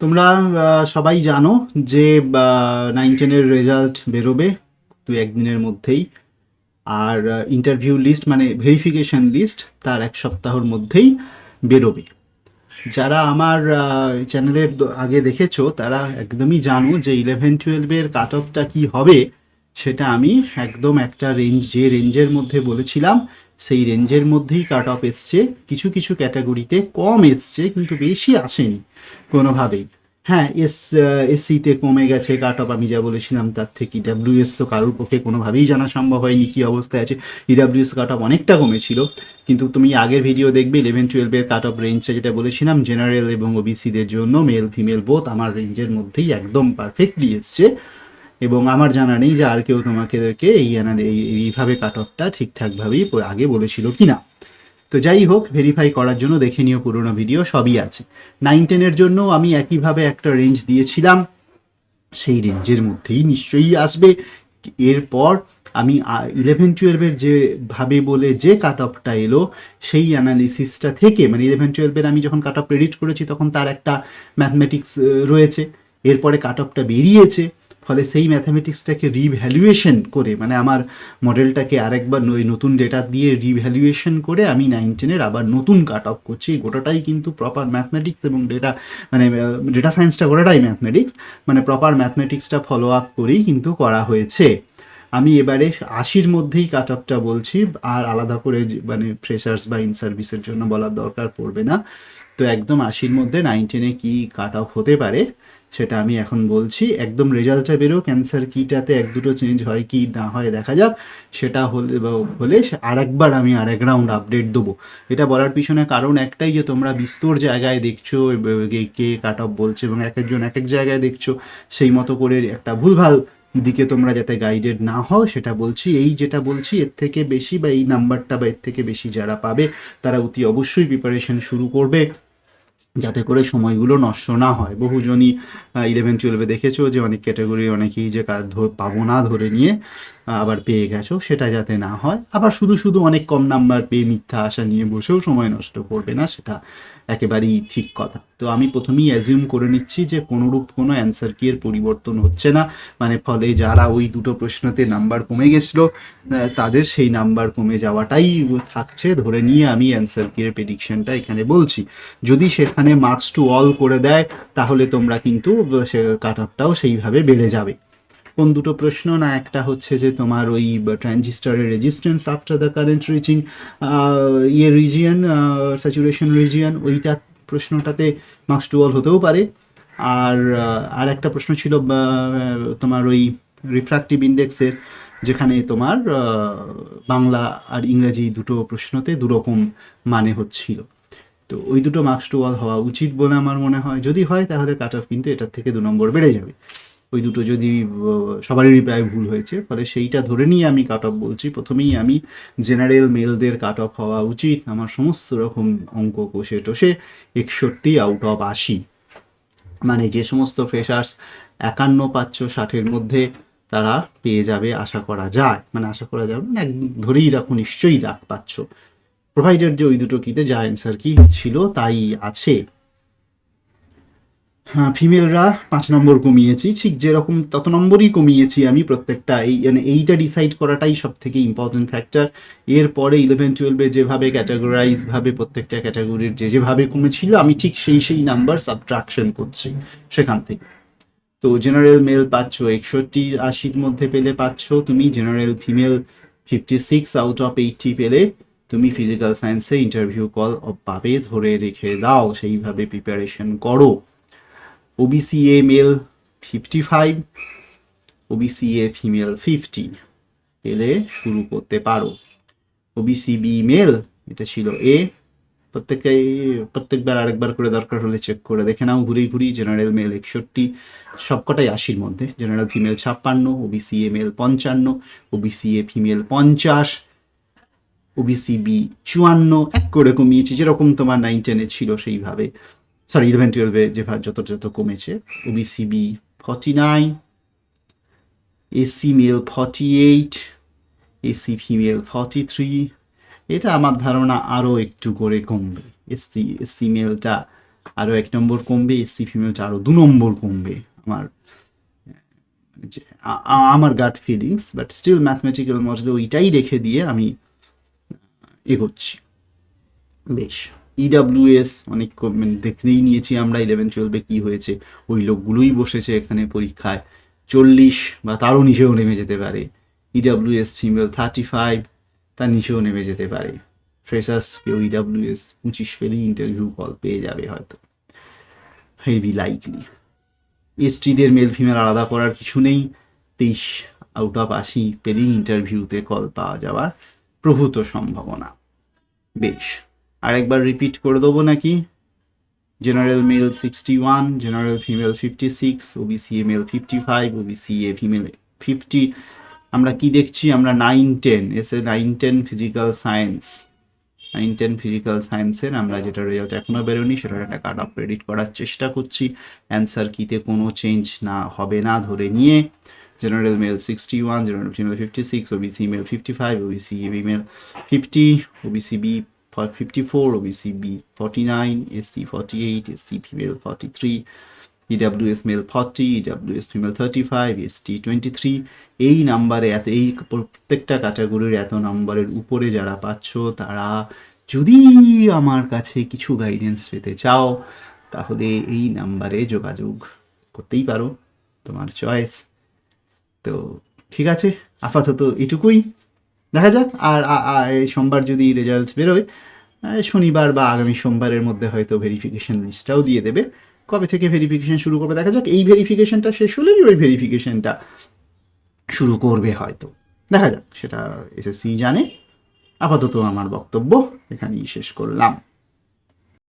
তোমরা সবাই জানো যে নাইন টেনের রেজাল্ট বেরোবে দু একদিনের মধ্যেই। আর ইন্টারভিউ লিস্ট মানে ভেরিফিকেশন লিস্ট তার এক সপ্তাহর মধ্যেই বেরোবে। যারা আমার চ্যানেলের আগে দেখেছ, তারা একদমই জানো যে ইলেভেন টুয়েলভের কাট অফটা কী হবে, সেটা আমি একদম একটা রেঞ্জ যে রেঞ্জের মধ্যে বলেছিলাম। সেই রেঞ্জের মধ্যেই কাট অফ এসছে। কিছু কিছু ক্যাটাগরিতে কম এসছে, কিন্তু বেশি আসেনি কোনোভাবেই। হ্যাঁ এস এসসিতে কমে গেছে কাট অফ আমি যা বলেছিলাম তার থেকে। ইডাব্লিউএস তো কারোর পক্ষে কোনোভাবেই জানা সম্ভব হয়নি কী অবস্থায় আছে। ইডাব্লিউএস কাট অফ অনেকটা কমেছিল, কিন্তু তুমি আগের ভিডিও দেখবে ইলেভেন টুয়েলভের কাট অফ রেঞ্জটা যেটা বলেছিলাম জেনারেল এবং ওবিসিদের জন্য মেল ফিমেল বোথ আমার রেঞ্জের মধ্যেই একদম পারফেক্টলি এসছে। এবং আমার জানা নেই যে আর কেউ তোমাকেদেরকে এই এইভাবে কাট অফটা ঠিকঠাকভাবেই আগে বলেছিল কি না তো যাই হোক ভেরিফাই করার জন্য দেখে নিও, পুরোনো ভিডিও সবই আছে। নাইন টেনের জন্য আমি একইভাবে একটা রেঞ্জ দিয়েছিলাম। সেই রেঞ্জের মধ্যেই নিশ্চয়ই আসবে। এরপর আমি ইলেভেন টুয়েলভের যে, ভাবে বলে যে কাট অফটা এলো, সেই অ্যানালিসিসটা থেকে মানে ইলেভেন টুয়েলভের আমি যখন কাট অফ প্রেডিক্ট করেছি, তখন তার একটা ম্যাথমেটিক্স রয়েছে। এরপরে কাট অফটা বেরিয়েছে। ফলে সেই ম্যাথামেটিক্সটাকে রিভ্যালুয়েশন করে মানে আমার মডেলটাকে আরেকবার ওই নতুন ডেটা দিয়ে রিভ্যালুয়েশন করে আমি নাইন টেনের আবার নতুন কাট অফ করছি গোটাটাই কিন্তু প্রপার ম্যাথমেটিক্স এবং ডেটা মানে ডেটা সায়েন্সটা গোটাটাই ম্যাথমেটিক্স মানে প্রপার ম্যাথমেটিক্সটা ফলো আপ করেই কিন্তু করা হয়েছে। আমি এবারে আশির মধ্যেই কাট অফটা বলছি, আর আলাদা করে মানে ফ্রেশার্স বা ইন সার্ভিসের জন্য বলার দরকার পড়বে না। তো একদম আশির মধ্যে নাইন টেনে কী কাট অফ হতে পারে সেটা আমি এখন বলছি। একদম রেজাল্টটা বেরো ক্যান্সার কিটাতে এক দুটো চেঞ্জ হয়, কি না হয় দেখা যাক। সেটা হলে হলে সে- আরেকবার আমি আরেক রাউন্ড আপডেট দেবো। এটা বলার পিছনে কারণ একটাই যে তোমরা বিস্তর জায়গায় দেখছ কে কাট অফ বলছে এবং এক একজন এক এক জায়গায় দেখছ, সেই মতো করে একটা ভুলভাল দিকে তোমরা যাতে গাইডেড না হও, সেটা বলছি। এই যেটা বলছি, এর থেকে বেশি বা এই নাম্বারটা বা এর থেকে বেশি যারা পাবে, তারা অতি অবশ্যই প্রিপারেশন শুরু করবে। যাতে করে সময়গুলো নষ্ট না হয়। বহুজনই ইলেভেন টুয়েলভে দেখেছ যে অনেক ক্যাটাগরি অনেকেই যে ধর- পাবো না ধরে নিয়ে আবার পেয়ে গেছো, সেটা যাতে না হয়। আবার শুধু শুধু অনেক কম নাম্বার পেয়ে মিথ্যা আশা নিয়ে বসেও সময় নষ্ট করবে না, সেটা একেবারেই ঠিক কথা। তো আমি প্রথমেই অ্যাজিউম করে নিচ্ছি যে কোনোরূপ কোনো অ্যান্সার কি এর পরিবর্তন হচ্ছে না। মানে ফলে যারা ওই দুটো প্রশ্নতে নাম্বার কমে গেছিল তাদের সেই নাম্বার কমে যাওয়াটাই থাকছে। ধরে নিয়ে আমি অ্যান্সার কি এর প্রেডিকশনটা এখানে বলছি। যদি সেখানে মার্কস টু অল করে দেয়, তাহলে তোমরা কিন্তু সে কাট অফটাও সেইভাবে বেড়ে যাবে। কোন দুটো প্রশ্ন? না, একটা হচ্ছে যে তোমার ওই ট্রানজিস্টারের resistance after the current reaching ইয়ে রিজিয়ন স্যাচুরেশন রিজিয়ন ওইটা প্রশ্নটাতে মার্কস টু অল হতেও পারে। আর আর একটা প্রশ্ন ছিল তোমার ওই রিফ্রাক্টিভ ইন্ডেক্সের যেখানে তোমার বাংলা আর ইংরেজি দুটো প্রশ্নতে দুরকম মানে হচ্ছিল। তো ওই দুটো মার্কস টু অল হওয়া উচিত বলে আমার মনে হয়। যদি হয়, তাহলে কাট অফ কিন্তু এটার থেকে দু নম্বর বেড়ে যাবে। ওই দুটো যদি সবারই প্রায় ভুল হয়েছে, ফলে সেইটা ধরে নিয়ে আমি কাট অফ বলছি। প্রথমেই আমি জেনারেল মেলদের কাট অফ হওয়া উচিত, আমার সমস্ত রকম অঙ্ক কষে টোষে একষট্টি আউট অফ আশি। মানে যে সমস্ত ফ্রেশার্স একান্ন পাচ্ছ ষাটের মধ্যে তারা পেয়ে যাবে আশা করা যায়। মানে আশা করা যাবে না এক- ধরেই রাখো, নিশ্চয়ই রাখ পাচ্ছ। প্রোভাইডার যে ওই দুটো কিতে যা অ্যান্সার কি ছিল তাই আছে। ফিমেলরা পাঁচ নম্বর কমিয়েছি। ঠিক যেরকম তত নম্বরই কমিয়েছি আমি প্রত্যেকটা। এই মানে এইটা ডিসাইড করাটাই সব থেকে ইম্পর্টেন্ট ফ্যাক্টর এরপরে ইলেভেন টুয়েলভে যেভাবে ক্যাটাগরাইজ ভাবে প্রত্যেকটা ক্যাটাগরির যে যেভাবে কমেছিল, আমি ঠিক সেই সেই নাম্বার সাবট্রাকশন করছি সেখান থেকে। তো জেনারেল মেল পাচ্ছ একষট্টি আশির মধ্যে পেলে পাচ্ছ তুমি general female fifty six out of eighty পেলে তুমি ফিজিক্যাল সায়েন্সে ইন্টারভিউ কল পাবে, ধরে রেখে দাও, সেইভাবে প্রিপারেশন করো। OBC A male fifty five OBC A female fifty পেলে শুরু করতে পারো। ওবিসি বি মেল এটা ছিল এ প্রত্যেককে, প্রত্যেকবার আরেকবার করে দরকার হলে চেক করে দেখে নাও। ঘুরি ঘুরি জেনারেল মেল একষট্টি, সবকটাই আশির মধ্যে। জেনারেল ফিমেল ছাপ্পান্ন ওবিসি এ মেল পঞ্চান্ন ওবিসি এ ফিমেল পঞ্চাশ ওবিসি বি চুয়ান্ন, এক করে কমিয়েছি। যেরকম তোমার নাইন টেনে ছিল সেইভাবে। সরি ইলেভেন টুয়েলভে যেভাবে যত যত কমেছে OBC B forty nine SC male forty eight SC female forty three এটা আমার ধারণা আরও একটু করে কমবে। এসসি এসসি মেলটা আরও এক নম্বর কমবে এসসি ফিমেলটা আরও দু নম্বর কমবে। আমার, যে আমার gut feelings but still mathematical মডেলে ওইটাই রেখে দিয়ে আমি এগোচ্ছি। বেশ। ইডাব্লিউএস অনেক কম- মানে দেখতেই নিয়েছি আমরা ইলেভেন টুয়েলভে কী হয়েছে। ওই লোকগুলোই বসেছে এখানে পরীক্ষায়। চল্লিশ বা তারও নিচেও নেমে যেতে পারে। ইডাব্লিউএস ফিমেল থার্টি ফাইভ তার নিচেও নেমে যেতে পারে। ফ্রেশার্স কেউ ইডাব্লিউএস পঁচিশ পেলেই ইন্টারভিউ কল পেয়ে যাবে হয়তো। হেভি লাইকলি এসটিদের মেল ফিমেল আলাদা করার কিছু নেই। তেইশ আউট অফ আশি পেলেই ইন্টারভিউতে কল পাওয়া যাওয়ার প্রভূত সম্ভাবনা। বেশ। আরেকবার রিপিট করে দেবো নাকি? General male sixty one general female fifty six OBC A male fifty five OBC A female fifty আমরা কি দেখছি? আমরা nine ten S A nine ten physical science nine ten physical সায়েন্সের আমরা যেটা রেজাল্ট এখনও বেরোনি সেটার একটা কাট অফ ক্রেডিট করার চেষ্টা করছি। অ্যান্সার কিতে কোনো চেঞ্জ না, হবে না, ধরে নিয়ে। General male sixty one general female fifty six OBC male fifty five OBC female fifty OBC B fifty four OBC B forty nine SC forty eight SC female forty three EWS male forty EWS female thirty five ST twenty three এই নাম্বারে এত, এই প্রত্যেকটা ক্যাটাগরির এত নাম্বারের উপরে যারা পাচ্ছ, তারা যদি আমার কাছে কিছু গাইডেন্স পেতে চাও, তাহলে এই নাম্বারে যোগাযোগ করতেই পারো, তোমার চয়েস তো ঠিক আছে, আপাতত এটুকুই। দেখা যাক, আর সোমবার যদি রেজাল্ট বেরোয় শনিবার বা আগামী সোমবারের মধ্যে হয়তো ভেরিফিকেশন লিস্টটাও দিয়ে দেবে। কবে থেকে ভেরিফিকেশন শুরু করবে দেখা যাক, এই ভেরিফিকেশনটা শেষ হলেই ওই ভেরিফিকেশনটা শুরু করবে হয়তো। দেখা যাক, সেটা এসএসসি জানে। আপাতত আমার বক্তব্য এখানেই শেষ করলাম।